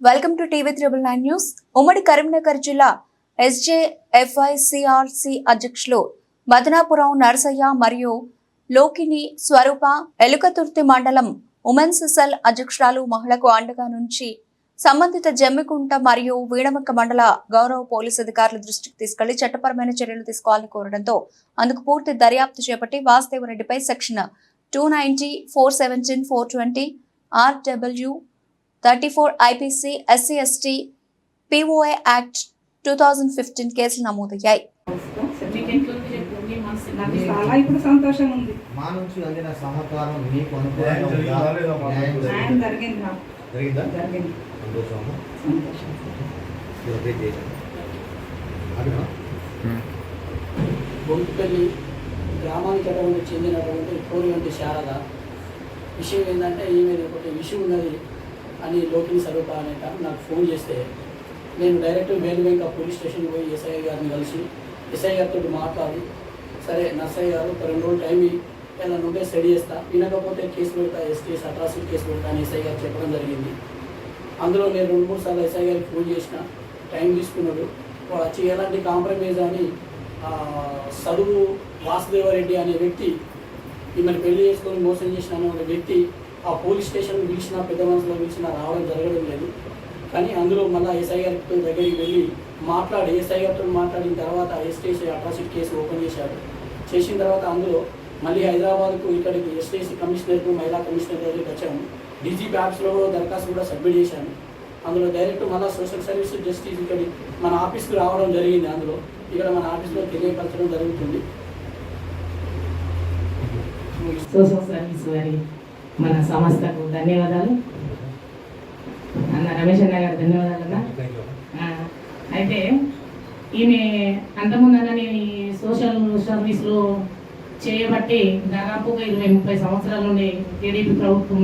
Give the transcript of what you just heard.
Welcome to TV triple nine news. ఉమ్మడి కరీంనగర్ జిల్లా ఎస్జేఎఫ్ఐసిఆర్సి అధ్యక్షులు మదనాపురం నరసయ్య మరియు లోకిని స్వరూప ఎలుకతుర్తి మండలం ఉమెన్ సెల్ అధ్యక్షురాలు మహిళకు అండగా నుంచి సంబంధిత జమ్మికుంట మరియు వీణమక్క మండల గౌరవ పోలీసు అధికారుల దృష్టికి తీసుకెళ్ళి చట్టపరమైన చర్యలు తీసుకోవాలని కోరడంతో అందుకు పూర్తి దర్యాప్తు చేపట్టి వాసుదేవరెడ్డిపై section two ninety four seventeen four twenty RW thirty four IPC SC ST POA act two thousand fifteen కేసులు నమోదయ్యాయి? బొంతుపల్లి గ్రామానికి అటువంటి చెందినటువంటి కోరిగంటి శారద. విషయం ఏంటంటే ఈమె ఒకటి విషయం ఉన్నది. అని లోకిని స్వరూప అనే నాకు ఫోన్ చేస్తే నేను డైరెక్ట్ మేలువెంక పోలీస్ స్టేషన్కి పోయి ఎస్ఐ గారిని కలిసి ఎస్ఐ గారితో మాట్లాడి సరే నర్సయ్య గారు ఒక రెండు రోజులు టైం ఏదైనా ఉంటే స్టడీ చేస్తా వినకపోతే కేసు పెడతా ఎస్టీఎస్ అట్రాసిటీ కేసు పెడతా అని ఎస్ఐ గారు చెప్పడం జరిగింది. అందులో నేను రెండు మూడు సార్లు ఎస్ఐ గారికి ఫోన్ చేసిన టైం తీసుకున్నాడు. వాడు వచ్చి ఎలాంటి కాంప్రమైజ్ అని ఆ, చదువు వాసుదేవరెడ్డి అనే వ్యక్తి ఈమెను పెళ్ళి చేసుకొని మోసం చేసిన అనే ఒక వ్యక్తి ఆ పోలీస్ స్టేషన్ పిలిచిన పెద్ద మనుషులు పిలిచిన రావడం జరగడం లేదు. కానీ అందులో మళ్ళీ ఎస్ఐ గారి దగ్గరికి వెళ్ళి మాట్లాడి ఎస్ఐ గారితో మాట్లాడిన తర్వాత ఎస్టీసీ అట్రాసిటీ కేసు ఓపెన్ చేశారు. చేసిన తర్వాత అందులో మళ్ళీ హైదరాబాద్కు ఇక్కడికి ఎస్టీసీ కమిషనర్కు మహిళా కమిషనర్ దగ్గరికి వచ్చాము. డీజీపీ ఆఫీస్లో దరఖాస్తు కూడా సబ్మిట్ చేశాను అందులో డైరెక్ట్ మళ్ళీ సోషల్ సర్వీస్ జస్టిస్ ఇక్కడ మన ఆఫీస్కి రావడం జరిగింది అందులో. ఇక్కడ మన ఆఫీస్లో తెలియపరచడం జరుగుతుంది. సోషల్ సర్వీస్ వారి మన సంస్థకు ధన్యవాదాలు. అన్న రమేష్ అన్న గారు ధన్యవాదాలు అన్న. ఆ, అయితే ఈమె అంతకుముందన్న నేను ఈ సోషల్ సర్వీస్లో చేయబట్టి దాదాపుగా ఇరవై ముప్పై సంవత్సరాల నుండి టీడీపీ ప్రభుత్వం